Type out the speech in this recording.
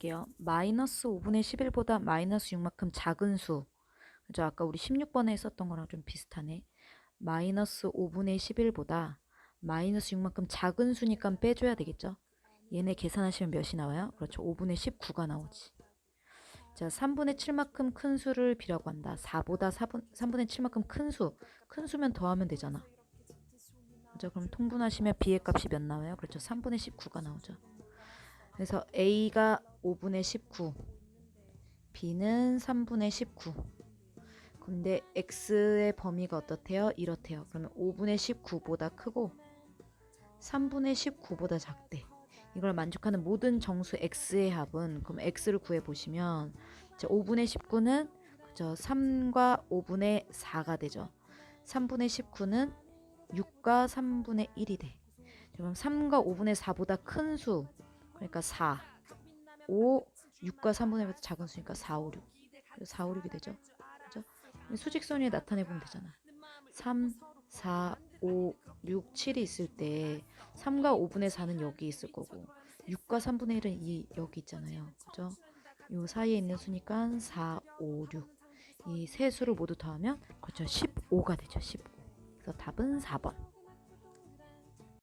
볼게요. 마이너스 5분의 11보다 마이너스 6만큼 작은 수. 그죠? 아까 우리 16번에 썼던 거랑 좀 비슷하네. 마이너스 5분의 11보다 마이너스 6만큼 작은 수니까 빼줘야 되겠죠? 얘네 계산하시면 몇이 나와요? 그렇죠. 5분의 19가 나오지. 자, 3분의 7만큼 큰 수를 비라고 한다. 4보다 4분, 3분의 7만큼 큰 수. 큰 수면 더하면 되잖아. 그죠? 그럼 통분하시면 b의 값이 몇 나와요? 그렇죠. 3분의 19가 나오죠. 그래서 a가 5분의 19, b는 3분의 19. 근데 x의 범위가 어떻대요? 이렇대요. 그러면 5분의 19보다 크고 3분의 19보다 작대. 이걸 만족하는 모든 정수 x의 합은 그럼 x를 구해 보시면 5분의 19는 그죠? 3과 5분의 4가 되죠. 3분의 19는 6과 3분의 1이 돼. 그럼 3과 5분의 4보다 큰 수. 그러니까 4. 5, 6과 3분의 1보다 작은 수니까 4, 5, 6. 4, 5, 6이 되죠. 그죠? 수직선에 나타내 보면 되잖아. 3, 4, 5, 6, 7이 있을 때 3과 5분의 4는 여기 있을 거고 6과 3분의 1은 이 여기 있잖아요. 그죠? 요 사이에 있는 수니까 4, 5, 6. 이 세 수를 모두 더하면 그렇죠. 15가 되죠. 15. 그래서 답은 4번.